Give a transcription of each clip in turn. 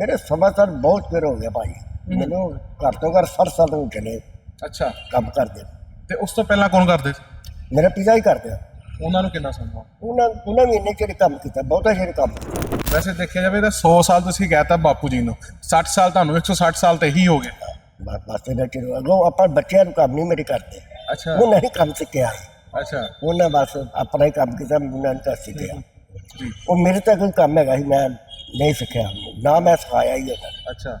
ਮੇਰੇ ਸਮਾਚਾਰ ਬਹੁਤ ਚਿਰ ਹੋ ਗਿਆ ਭਾਈ। ਮੈਨੂੰ ਘੱਟ ਤੋਂ ਘੱਟ 60 ਸਾਲ ਤੋਂ ਚਲੇ ਅੱਛਾ। ਕੰਮ ਕਰਦੇ ਤੇ ਉਸ ਤੋਂ ਪਹਿਲਾਂ ਕੌਣ ਕਰਦੇ ਸੀ? ਮੇਰਾ ਪਿਤਾ ਹੀ ਕਰਦੇ ਆ। ਉਹਨਾਂ ਨੂੰ ਕਿੰਨਾ ਸਮਾਂ? ਉਹਨਾਂ ਉਹਨਾਂ ਵੀ ਇੰਨੇ ਚਿਰ ਕੰਮ ਕੀਤਾ ਬਹੁਤਾ ਚਿਰ ਕੰਮ। ਵੈਸੇ ਦੇਖਿਆ ਜਾਵੇ ਤਾਂ 100 ਸਾਲ ਤੁਸੀਂ ਕਹਿਤਾ ਬਾਪੂ ਜੀ ਨੂੰ। 60 ਸਾਲ ਤੁਹਾਨੂੰ 160 ਸਾਲ ਤੇ ਹੀ ਹੋ ਗਏ। ਬਸ ਇਹਦਾ ਚਿਰ ਅੱਗੋਂ ਆਪਾਂ ਬੱਚਿਆਂ ਨੂੰ ਕੰਮ ਨਹੀਂ ਮੇਰੇ ਕਰਦੇ। ਅੱਛਾ। ਉਹਨਾਂ ਹੀ ਕੰਮ ਸਿੱਖਿਆ। ਹੈ ਅੱਛਾ। ਉਹਨਾਂ ਬਸ ਆਪਣਾ ਹੀ ਕੰਮ ਕੀਤਾ ਉਹਨਾਂ ਨੇ ਤਾਂ ਸਿੱਖਿਆ। ਉਹ ਮੇਰੇ ਤਾਂ ਕੋਈ ਕੰਮ ਹੈਗਾ ਸੀ ਮੈਂ ਨਹੀਂ ਸਿੱਖਿਆ। ਨਾ ਮੈਂ ਸਿਖਾਇਆ ਹੀ ਉਹਨਾਂ ਅੱਛਾ।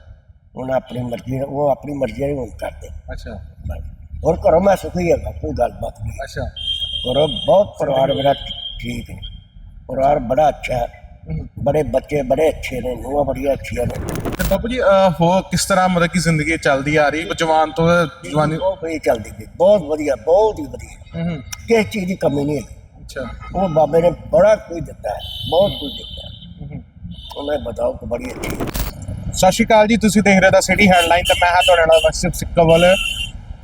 ਉਹਨਾਂ ਆਪਣੀ ਮਰਜ਼ੀ ਨਾਲ- ਉਹ ਆਪਣੀ ਮਰਜ਼ੀ ਨਾਲ ਹੁਣ ਕਰਦੇ। ਅੱਛਾ। ਬਸ। ਹੋਰ ਘਰੋਂ ਮੈਂ ਸੁਖੀ ਹੈਗਾ ਕੋਈ ਗੱਲਬਾਤ ਨਹੀਂ। ਅੱਛਾ। ਘਰੋਂ ਬਹੁਤ ਪਰਿਵਾਰ ਮੇਰਾ ਠੀਕ ਹੈ ਪਰਿਵਾਰ ਬੜਾ ਅੱਛਾ ਹੈ। ਹਮ। ਬੜੇ ਬੱਚੇ ਬੜੇ ਅੱਛੇ ਨੇ ਨੂੰਹਾਂ ਬੜੀਆਂ ਅੱਛੀਆਂ ਨੇ। ਤੇ ਬਾਪੂ ਜੀ ਅਹ, ਹੋਰ ਕਿਸ ਤਰ੍ਹਾਂ ਮਤਲਬ ਕਿ ਜ਼ਿੰਦਗੀ ਚੱਲਦੀ ਆ ਰਹੀ? ਜਵਾਨ ਤੋਂ ਜਵਾਨੀ ਬਹੁਤ ਵਧੀਆ ਚੱਲਦੀ ਪਈ ਬਹੁਤ ਵਧੀਆ ਬਹੁਤ ਹੀ ਵਧੀਆ। ਹੂੰ ਕਿਸੇ ਚੀਜ਼ ਦੀ ਕਮੀ ਨਹੀਂ ਹੈ ਅੱਛਾ। ਉਹ ਬਾਬੇ ਨੇ ਬੜਾ ਕੁਝ ਦਿੱਤਾ ਹੈ ਬਹੁਤ ਕੁਝ ਦਿੱਤਾ ਹੈ। ਹੂੰ ਉਹਨੇ ਬਤਾਓ ਕਿ ਬੜੀ ਸਤਿ ਸ਼੍ਰੀ ਅਕਾਲ ਜੀ ਤੁਸੀਂ ਦੇਖ ਰਹੇ ਦਾ ਸਿਟੀ ਹੈਡਲਾਈਨ ਤੇ ਮੈਂ ਹਾਂ ਤੁਹਾਡੇ ਨਾਲ ਵਸਿਫ ਸਿੱਕਵਲ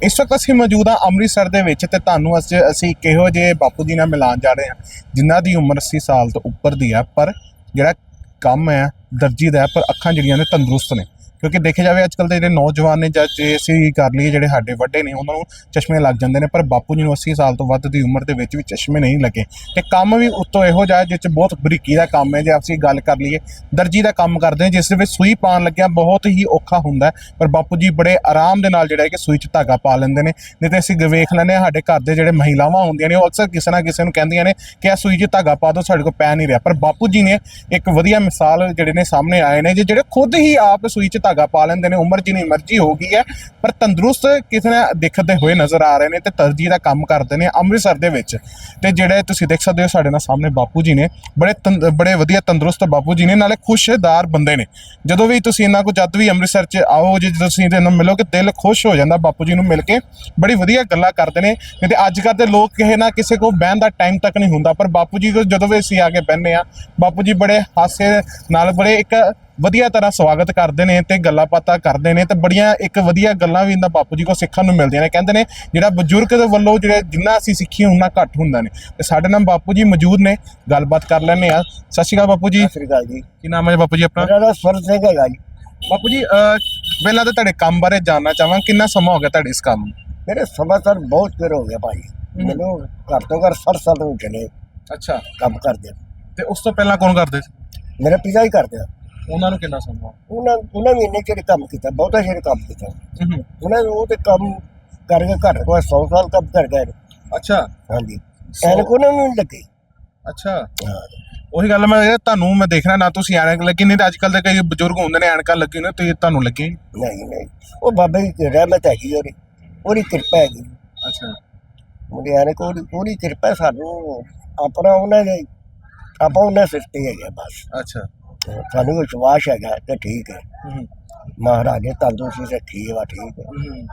ਇਸ ਵਕਤ ਅਸੀਂ ਮੌਜੂਦ ਹਾਂ ਅੰਮ੍ਰਿਤਸਰ ਦੇ ਵਿੱਚ ਤੇ ਤੁਹਾਨੂੰ ਅੱਜ ਅਸੀਂ ਕਿਹੋ ਜਿਹੇ ਬਾਪੂ ਜੀ ਨਾਲ ਮਿਲਾਉਣ ਜਾ ਰਹੇ ਹਾਂ ਜਿਨ੍ਹਾਂ ਦੀ ਉਮਰ 80 ਸਾਲ ਤੋਂ ਉੱਪਰ ਦੀ ਹੈ ਪਰ ਜਿਹੜਾ ਕੰਮ ਹੈ ਦਰਜੀ ਦਾ ਹੈ, ਪਰ ਅੱਖਾਂ ਜਿਹੜੀਆਂ ਨੇ ਤੰਦਰੁਸਤ ਨੇ। ਕਿਉਂਕਿ ਦੇਖਿਆ ਜਾਵੇ ਅੱਜ ਕੱਲ ਦੇ ਜਿਹੜੇ ਨੌਜਵਾਨ ਨੇ ਜਾਂ ਜੇ ਅਸੀਂ ਕਰ ਲਈਏ ਜਿਹੜੇ ਸਾਡੇ ਵੱਡੇ ਨੇ, ਉਹਨਾਂ ਨੂੰ ਚਸ਼ਮੇ ਲੱਗ ਜਾਂਦੇ ਨੇ, ਪਰ ਬਾਪੂ ਜੀ ਨੂੰ 80 ਸਾਲ ਤੋਂ ਵੱਧ ਦੀ ਉਮਰ ਦੇ ਵਿੱਚ ਵੀ ਚਸ਼ਮੇ ਨਹੀਂ ਲੱਗੇ। ਤੇ ਕੰਮ ਵੀ ਉੱਤੋਂ ਇਹੋ ਜਿਹਾ ਜਿਸ 'ਚ ਬਹੁਤ ਬਰੀਕੀ ਦਾ ਕੰਮ ਹੈ, ਜੇ ਅਸੀਂ ਗੱਲ ਕਰ ਲਈਏ, ਦਰਜੀ ਦਾ ਕੰਮ ਕਰਦੇ ਨੇ ਜਿਸ ਵਿੱਚ ਸੂਈ ਪਾਉਣ ਲੱਗਿਆ ਬਹੁਤ ਹੀ ਔਖਾ ਹੁੰਦਾ ਪਰ ਬਾਪੂ ਜੀ ਬੜੇ ਆਰਾਮ ਦੇ ਨਾਲ ਜਿਹੜਾ ਹੈ ਕਿ ਸੂਈ 'ਚ ਧਾਗਾ ਪਾ ਲੈਂਦੇ ਨੇ, ਨਹੀਂ ਤੇ ਅਸੀਂ ਵੇਖ ਲੈਂਦੇ ਹਾਂ, ਸਾਡੇ ਘਰ ਦੇ ਜਿਹੜੇ ਮਹਿਲਾਵਾਂ ਹੁੰਦੀਆਂ ਨੇ, ਉਹ ਅਕਸਰ ਕਿਸੇ ਨਾ ਕਿਸੇ ਨੂੰ ਕਹਿੰਦੀਆਂ ਨੇ ਕਿ ਆ ਸੂਈ 'ਚ ਧਾਗਾ ਪਾ ਦਿਓ, ਸਾਡੇ ਕੋਲ ਪੈ ਨਹੀਂ ਰਿਹਾ। ਪਰ ਬਾਪੂ ਜੀ ਨੇ ਇੱਕ ਵਧੀਆ ਮਿਸਾਲ ਜਿਹੜੇ ਨੇ ਸਾਹਮਣੇ ਆਏ ਨੇ, ਜੇ ਜਿਹੜੇ ਖੁਦ ਹੀ ਆਪ ਸੂਈ 'ਚ ਧਾਗਾ ਪਾ ਲੈਂਦੇ ਨੇ, ਉਮਰ ਜਿੰਨੀ ਮਰਜ਼ੀ ਹੋ ਗਈ ਹੈ, ਪਰ ਤੰਦਰੁਸਤ ਕਿਸੇ ਨੇ ਦਿਖਦੇ ਹੋਏ ਨਜ਼ਰ ਆ ਰਹੇ ਨੇ ਤੇ ਤਰਜੀਹ ਦਾ ਕੰਮ ਕਰਦੇ ਨੇ ਅੰਮ੍ਰਿਤਸਰ ਦੇ ਵਿੱਚ। ਤੇ ਜਿਹੜੇ ਤੁਸੀਂ ਦੇਖ ਸਕਦੇ ਹੋ ਸਾਡੇ ਨਾਲ ਸਾਹਮਣੇ ਬਾਪੂ ਜੀ ਨੇ, ਬੜੇ ਬੜੇ ਵਧੀਆ ਤੰਦਰੁਸਤ ਬਾਪੂ ਜੀ ਨੇ, ਨਾਲੇ ਖੁਸ਼ਦਾਰ ਬੰਦੇ ਨੇ। ਜਦੋਂ ਵੀ ਤੁਸੀਂ ਇਹਨਾਂ ਕੋ ਜਦ ਵੀ ਅੰਮ੍ਰਿਤਸਰ 'ਚ ਆਓ, ਜੇ ਤੁਸੀਂ ਇਹਨਾਂ ਨੂੰ ਮਿਲੋਗੇ, ਦਿਲ ਖੁਸ਼ ਹੋ ਜਾਂਦਾ ਬਾਪੂ ਜੀ ਨੂੰ ਮਿਲ ਕੇ। ਬੜੀ ਵਧੀਆ ਗੱਲਾਂ ਕਰਦੇ ਨੇ ਤੇ ਅੱਜ ਕੱਲ੍ਹ ਦੇ ਲੋਕ ਕਿਸੇ ਨਾ ਕਿਸੇ ਕੋ ਬਹਿਣ ਦਾ ਟਾਈਮ ਤੱਕ ਨਹੀਂ ਹੁੰਦਾ, ਪਰ ਬਾਪੂ ਜੀ ਕੋਲ ਜਦੋਂ ਵੀ ਅਸੀਂ ਆ ਕੇ ਬਹਿੰਦੇ ਆ ਬਾਪੂ ਜੀ ਬੜੇ ਹਾਸੇ ਨਾਲ, ਬੜੇ ਇੱਕ ਵਧੀਆ ਤਰ੍ਹਾਂ ਸਵਾਗਤ ਕਰਦੇ ਨੇ ਤੇ ਗੱਲਾਂ ਬਾਤਾਂ ਕਰਦੇ ਨੇ ਤੇ ਬੜੀਆਂ ਇੱਕ ਵਧੀਆ ਗੱਲਾਂ ਵੀ ਇਹਨਾਂ ਬਾਪੂ ਜੀ ਕੋ ਸਿੱਖਣ ਨੂੰ ਮਿਲਦੀਆਂ ਨੇ। ਕਹਿੰਦੇ ਨੇ ਜਿਹੜਾ ਬਜ਼ੁਰਗ ਦੇ ਵੱਲੋਂ ਜਿਹੜੇ ਜਿੰਨਾ ਅਸੀਂ ਸਿੱਖੀ ਉਹਨਾਂ ਘੱਟ ਹੁੰਦਾ ਨੇ। ਤੇ ਸਾਡੇ ਨਾਲ ਬਾਪੂ ਜੀ ਮੌਜੂਦ ਨੇ ਗੱਲਬਾਤ ਕਰ ਲੈਣੇ ਆ ਸਤਿ ਸ਼੍ਰੀ ਅਕਾਲ ਬਾਪੂ ਜੀ। ਸਤਿ ਸ੍ਰੀ ਅਕਾਲ ਜੀ। ਕੀ ਨਾਮ ਹੈ ਬਾਪੂ ਜੀ ਆਪਣਾ? ਮੇਰਾ ਨਾਮ ਸਵਰ ਸਿੰਘ ਹੈਗਾ ਜੀ। ਬਾਪੂ ਜੀ ਪਹਿਲਾਂ ਤਾਂ ਤੁਹਾਡੇ ਕੰਮ ਬਾਰੇ ਜਾਨਣਾ ਚਾਹਾਂ ਕਿੰਨਾ ਸਮਾਂ ਹੋ ਗਿਆ ਤੁਹਾਡੇ ਇਸ ਕੰਮ ਨੂੰ? ਮੇਰੇ ਸਮਾਚਾਰ ਬਹੁਤ ਚਿਰ ਹੋ ਗਿਆ ਭਾਈ। ਮੈਨੂੰ ਘੱਟ ਤੋਂ ਘੱਟ 60 ਸਾਲ ਤੋਂ ਚਲੇ ਅੱਛਾ। ਕੰਮ ਕਰਦੇ ਤੇ ਉਸ ਤੋਂ ਪਹਿਲਾਂ ਕੌਣ ਕਰਦੇ ਸੀ? ਮੇਰਾ ਪਿਤਾ ਹੀ ਕਰਦੇ ਆ। ਉਹਨਾਂ ਨੂੰ ਕਿੰਨਾ ਸਮਾਂ? ਉਹਨਾਂ ਉਹਨਾਂ ਵੀ ਇੰਨੇ ਚਿਰ ਕੰਮ ਕੀਤਾ ਬਹੁਤਾ ਚਿਰ ਕੰਮ ਕੀਤਾ। ਹੂੰ। ਉਹਨਾਂ ਨੂੰ ਉਹ ਤੇ ਕੰਮ ਕਰਕੇ ਘੱਟ ਘੱਟ 100 ਸਾਲ ਕੰਮ ਕਰ ਗਏ ਨੇ। ਅੱਛਾ। ਹਾਂਜੀ। ਐਨਕ ਉਹਨਾਂ ਨੂੰ ਨਹੀਂ ਲੱਗੀ। ਅੱਛਾ। ਹਾਂ। ਉਹੀ ਗੱਲ ਮੈਂ ਇਹ ਤੁਹਾਨੂੰ ਮੈਂ ਦੇਖਣਾ ਨਾ ਤੁਸੀਂ ਐਨਕ ਲੱਗੀ ਨਹੀਂ ਤੇ ਅੱਜ ਕੱਲ ਦੇ ਕਈ ਬਜ਼ੁਰਗ ਹੁੰਦੇ ਨੇ ਐਨਕਾਂ ਲੱਗੀ ਨੇ ਤੇ ਤੁਹਾਨੂੰ ਲੱਗੀ? ਨਹੀਂ ਨਹੀਂ। ਉਹ ਬਾਬਾ ਦੀ ਰਹਿਮਤ ਹੈਗੀ ਉਹਦੀ। ਉਹਦੀ ਕਿਰਪਾ ਹੈਗੀ। ਅੱਛਾ। ਉਹਦੀ ਐਨਕ ਉਹਦੀ ਉਹਦੀ ਕਿਰਪਾ ਸਾਨੂੰ ਆਪਣਾ ਉਹਨਾਂ ਦੇ ਆਪਾਂ ਉਹਨਾਂ ਸਿਰ ਤੇ ਹੈਗੇ ਬਸ। ਅੱਛਾ। ਸਾਨੂੰ ਵਿਸ਼ਵਾਸ ਹੈਗਾ ਤੇ ਠੀਕ ਹੈ। ਹੂੰ। ਮਹਾਰਾਜ ਨੇ ਤੰਦਰੁਸਤੀ ਰੱਖੀ ਹੈ ਵਾ ਠੀਕ ਹੈ। ਹੂੰ।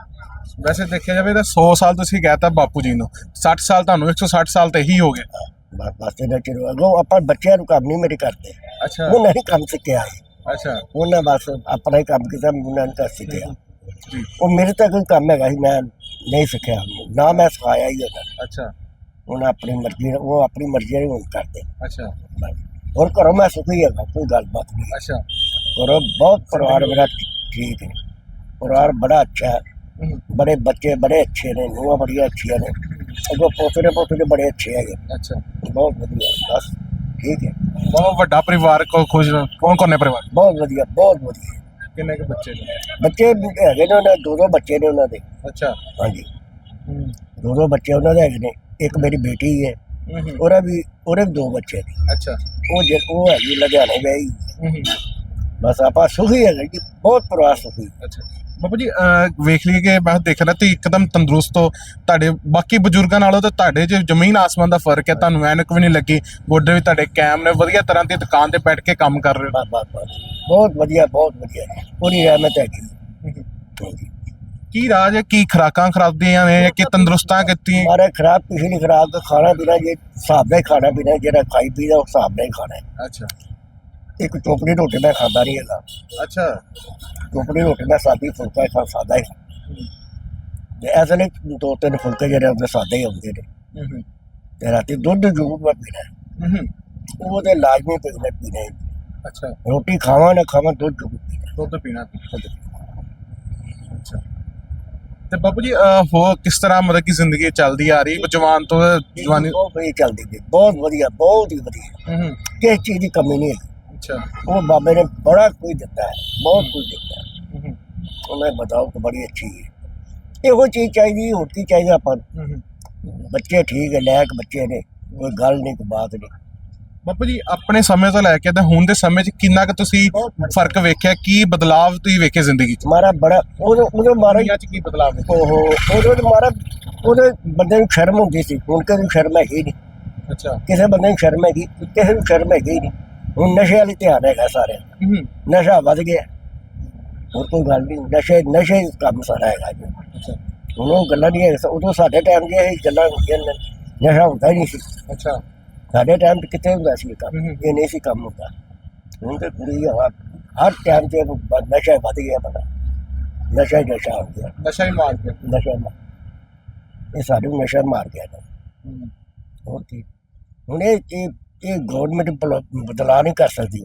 ਵੈਸੇ ਦੇਖਿਆ ਜਾਵੇ ਤਾਂ 100 ਸਾਲ ਤੁਸੀਂ ਕਹਿਤਾ ਬਾਪੂ ਜੀ ਨੂੰ 60 ਸਾਲ ਤੁਹਾਨੂੰ 160 ਸਾਲ ਤੇ ਹੀ ਹੋ ਗਏ। ਬਸ ਬਸ ਇਹਦਾ ਚਿਰ ਅੱਗੋਂ ਆਪਾਂ ਬੱਚਿਆਂ ਨੂੰ ਕੰਮ ਨਹੀਂ ਮੇਰੇ ਕਰਦੇ। ਅੱਛਾ। ਉਹਨਾਂ ਹੀ ਕੰਮ ਸਿੱਖਿਆ। ਹੈ ਅੱਛਾ। ਉਹਨਾਂ ਬਸ ਆਪਣਾ ਹੀ ਕੰਮ ਕੀਤਾ ਉਹਨਾਂ ਨੇ ਤਾਂ ਸਿੱਖਿਆ। ਜੀ। ਉਹ ਮੇਰੇ ਤਾਂ ਕੋਈ ਕੰਮ ਹੈਗਾ ਸੀ ਮੈਂ ਨਹੀਂ ਸਿੱਖਿਆ। ਨਾ ਮੈਂ ਸਿਖਾਇਆ ਹੀ ਉਹਨਾਂ ਨੂੰ। ਅੱਛਾ। ਉਹਨਾਂ ਆਪਣੀ ਮਰਜ਼ੀ ਨਾਲ- ਉਹ ਆਪਣੀ ਮਰਜ਼ੀ ਨਾਲ ਹੁਣ ਕਰਦੇ। ਅੱਛਾ। ਬਸ। ਹੋਰ ਘਰੋਂ ਮੈਂ ਸੁਖੀ ਹੈਗਾ ਕੋਈ ਗੱਲਬਾਤ ਨਹੀਂ ਅੱਛਾ। ਘਰੋਂ ਬਹੁਤ ਪਰਿਵਾਰ ਮੇਰਾ ਠੀਕ ਹੈ ਪਰਿਵਾਰ ਬੜਾ ਅੱਛਾ ਹੈ। ਹੂੰ। ਬੜੇ ਬੱਚੇ ਬੜੇ ਅੱਛੇ ਨੇ ਨੂੰਹਾਂ ਬੜੀਆਂ ਅੱਛੀਆਂ ਨੇ। ਅੱਗੋਂ ਪੋਤਰੇ ਪੋਤਰੇ ਬੜੇ ਅੱਛੇ ਹੈਗੇ। ਅੱਛਾ। ਬਹੁਤ ਵਧੀਆ ਬਸ ਠੀਕ ਹੈ। ਬਹੁਤ ਵੱਡਾ ਪਰਿਵਾਰ ਕੋ ਖੁਸ਼ ਕੌਣ ਕੌਣ ਨੇ ਪਰਿਵਾਰ? ਬਹੁਤ ਵਧੀਆ ਬਹੁਤ ਵਧੀਆ। ਕਿੰਨੇ ਕੁ ਬੱਚੇ ਨੇ? ਬੱਚੇ ਹੈਗੇ ਨੇ ਉਹਨਾਂ ਦੇ ਦੋ ਬੱਚੇ ਨੇ ਉਹਨਾਂ ਦੇ। ਅੱਛਾ। ਹਾਂਜੀ। ਹੂੰ। ਦੋ ਦੋ ਬੱਚੇ ਉਹਨਾਂ ਦੇ ਹੈਗੇ ਨੇ। ਇੱਕ ਮੇਰੀ ਬੇਟੀ ਹੈ। ਹੂੰ। ਵੀ ਉਹਦੇ ਵੀ ਦੋ ਬੱਚੇ ਨੇ। ਅੱਛਾ। ਉਹ ਜੇ ਉਹ ਹੈਗੀ ਲੁਧਿਆਣੇ ਗਈ ਹੂੰ। ਬਸ ਆਪਾਂ ਸੁਖੀ ਹੈਗੇ ਜੀ ਬਹੁਤ ਪਰਿਵਾਰ ਸੁਖੀ। ਅੱਛਾ। ਬਾਬੂ ਜੀ ਵੇਖ ਲਈ ਕਿ ਮੈਂ ਦੇਖ ਰਿਹਾ ਤੇ ਇੱਕਦਮ ਤੰਦਰੁਸਤ ਹੋ। ਤੁਹਾਡੇ ਬਾਕੀ ਬਜ਼ੁਰਗਾਂ ਨਾਲੋਂ ਤਾਂ ਤੁਹਾਡੇ 'ਚ ਜ਼ਮੀਨ ਆਸਮਾਨ ਦਾ ਫ਼ਰਕ ਹੈ ਤੁਹਾਨੂੰ ਐਨਕ ਵੀ ਨਹੀਂ ਲੱਗੀ। ਗੋਡੇ ਵੀ ਤੁਹਾਡੇ ਕਾਇਮ ਨੇ ਵਧੀਆ ਤਰ੍ਹਾਂ ਦੀ ਦੁਕਾਨ ਤੇ ਬੈਠ ਕੇ ਕੰਮ ਕਰ ਰਹੇ ਬਸ ਬਹੁਤ ਵਧੀਆ ਬਹੁਤ ਵਧੀਆ। ਪੂਰੀ ਰਹਿਮਤ ਹੋ। ਹਾਂਜੀ। ਕੀ ਰਾਜ ਹੈ? ਕੀ ਖਰਾਕਾਂ ਖਰਾਬਦੀਆਂ ਨੇ ਕੀ ਤੰਦਰੁਸਤਾਂ ਕਿਸੇ ਨਹੀਂ ਖਰਾਬ ਦਾ ਖਾਣਾ ਪੀਣਾ ਜੇ ਹਿਸਾਬ ਦਾ ਹੀ ਖਾਣਾ ਪੀਣਾ ਜਿਹੜਾ ਖਾਈ ਪੀਦਾ ਉਸ ਹਿਸਾਬ ਦਾ ਹੀ ਖਾਣਾ ਹੈ। ਅੱਛਾ। ਇੱਕ ਟੋਪੜੀ ਰੋਟੀ ਮੈਂ ਖਾਂਦਾ ਨਹੀਂ ਹੈਗਾ। ਅੱਛਾ। ਟੋਪੜੀ ਰੋਟੀ ਮੈਂ ਸਾਦੀ ਫੁਲਕਾ ਖਾ ਸਾਦਾ ਹੀ ਤੇ ਐਸੇ ਨੇ ਦੋ ਤਿੰਨ ਫੁਲਕੇ ਜਿਹੜੇ ਉਹਦੇ ਸਾਦੇ ਹੀ ਹੁੰਦੇ ਨੇ। ਤੇ ਰਾਤੀ ਦੁੱਧ ਜ਼ਰੂਰ ਮੈਂ ਪੀਣਾ। ਹੈ। ਹੂੰ। ਉਹ ਤੇ ਲਾਜ਼ਮੀ ਪੀਣਾ ਪੀਣਾ ਹੀ। ਅੱਛਾ। ਰੋਟੀ ਖਾਵਾਂ ਨਾ ਖਾਵਾਂ ਦੁੱਧ ਜ਼ਰੂਰ ਪੀਣਾ। ਦੁੱਧ ਪੀਣਾ। ਅੱਛਾ। ਤੇ ਬਾਪੂ ਜੀ ਹੋਰ ਕਿਸ ਤਰ੍ਹਾਂ ਮਤਲਬ ਕਿ ਜ਼ਿੰਦਗੀ ਚੱਲਦੀ ਆ ਰਹੀ? ਜਵਾਨ ਤੋਂ ਜਵਾਨੀ ਬਹੁਤ ਵਧੀਆ ਚੱਲਦੀ ਗਈ ਬਹੁਤ ਵਧੀਆ ਬਹੁਤ ਹੀ ਵਧੀਆ। ਹੂੰ ਕਿਸੇ ਚੀਜ਼ ਦੀ ਕਮੀ ਨਹੀਂ ਹੈ। ਅੱਛਾ। ਉਹ ਬਾਬੇ ਨੇ ਬੜਾ ਕੁਝ ਦਿੱਤਾ ਹੈ ਬਹੁਤ ਕੁਝ ਦਿੱਤਾ ਹੈ। ਹੂੰ ਉਹਨੇ ਬਤਾਓ ਕਿ ਬੜੀ ਅੱਛੀ ਹੈ। ਇਹੋ ਚੀਜ਼ ਚਾਹੀਦੀ ਹੋਰ ਕੀ ਚਾਹੀਦਾ ਆਪਾਂ ਨੂੰ? ਹੂੰ। ਬੱਚੇ ਠੀਕ ਹੈ ਲਾਇਕ ਬੱਚੇ ਨੇ ਕੋਈ ਗੱਲ ਨਹੀਂ ਕੋਈ ਬਾਤ ਨਹੀਂ। ਬਾਪੂ ਜੀ ਆਪਣੇ ਸਮੇਂ ਤੋਂ ਲੈ ਕੇ ਤੇ ਹੁਣ ਦੇ ਸਮੇਂ 'ਚ ਕਿੰਨਾ ਕੁ ਤੁਸੀਂ ਫ਼ਰਕ ਵੇਖਿਆ? ਕੀ ਬਦਲਾਵ ਤੁਸੀਂ ਵੇਖੇ ਜ਼ਿੰਦਗੀ 'ਚ? ਮਾਰਾ ਬੜਾ ਉਦੋਂ ਉਦੋਂ ਮਾਰਾ ਦੁਨੀਆ 'ਚ ਕੀ ਬਦਲਾਵ ਵੇਖੇ ਉਹ ਉਦੋਂ ਤਾਂ ਮਾਰਾ ਉਹਦੇ ਬੰਦੇ ਨੂੰ ਸ਼ਰਮ ਹੁੰਦੀ ਸੀ। ਹੁਣ ਕਿਸੇ ਨੂੰ ਸ਼ਰਮ ਹੈਗੀ ਨਹੀਂ। ਅੱਛਾ। ਕਿਸੇ ਬੰਦੇ ਨੂੰ ਸ਼ਰਮ ਹੈਗੀ ਕਿਸੇ ਨੂੰ ਸ਼ਰਮ ਹੈਗੀ ਨਹੀਂ। ਹੁਣ ਨਸ਼ੇ ਵਾਲੀ ਧਿਆਨ ਹੈਗਾ ਸਾਰਿਆਂ ਦਾ। ਨਸ਼ਾ ਵੱਧ ਗਿਆ। ਹੋਰ ਕੋਈ ਗੱਲ ਨਹੀਂ ਨਸ਼ੇ ਨਸ਼ੇ ਕੰਮ ਸਾਰਾ ਹੈਗਾ ਜੀ। ਅੱਛਾ। ਹੁਣ ਉਹ ਗੱਲਾਂ ਨਹੀਂ ਹੈ ਉਦੋਂ ਸਾਡੇ ਟਾਈਮ 'ਚ ਇਹ ਗੱਲਾਂ ਹੁੰਦੀਆਂ ਨੇ। ਨਸ਼ਾ ਹੁੰਦਾ ਹੀ ਨਹੀਂ ਸੀ। ਅੱਛਾ। ਸਾਡੇ ਟਾਈਮ 'ਚ ਕਿੱਥੇ ਹੁੰਦਾ ਸੀ ਇਹ ਕੰਮ। ਇਹ ਨਹੀਂ ਸੀ ਕੰਮ ਹੁੰਦਾ। ਹੁਣ ਤੇ ਕੁੜੀ ਹਵਾ ਹਰ ਟਾਈਮ 'ਤੇ ਨਸ਼ਾ ਵੱਧ ਗਿਆ ਪਤਾ। ਨਸ਼ਾ ਹੀ ਨਸ਼ਾ ਹੋ ਗਿਆ। ਨਸ਼ਾ ਹੀ ਮਾਰ ਕੇ ਨਸ਼ਾ ਮਾਰ- ਇਹ ਸਾਡੇ ਨਸ਼ਾ ਮਾਰ ਗਿਆ ਨਾ ਹੋਰ ਕੀ। ਹੁਣ ਇਹ ਇਹ ਇਹ ਗਵਰਨਮੈਂਟ ਬਦਲਾ ਨਹੀਂ ਕਰ ਸਕਦੀ।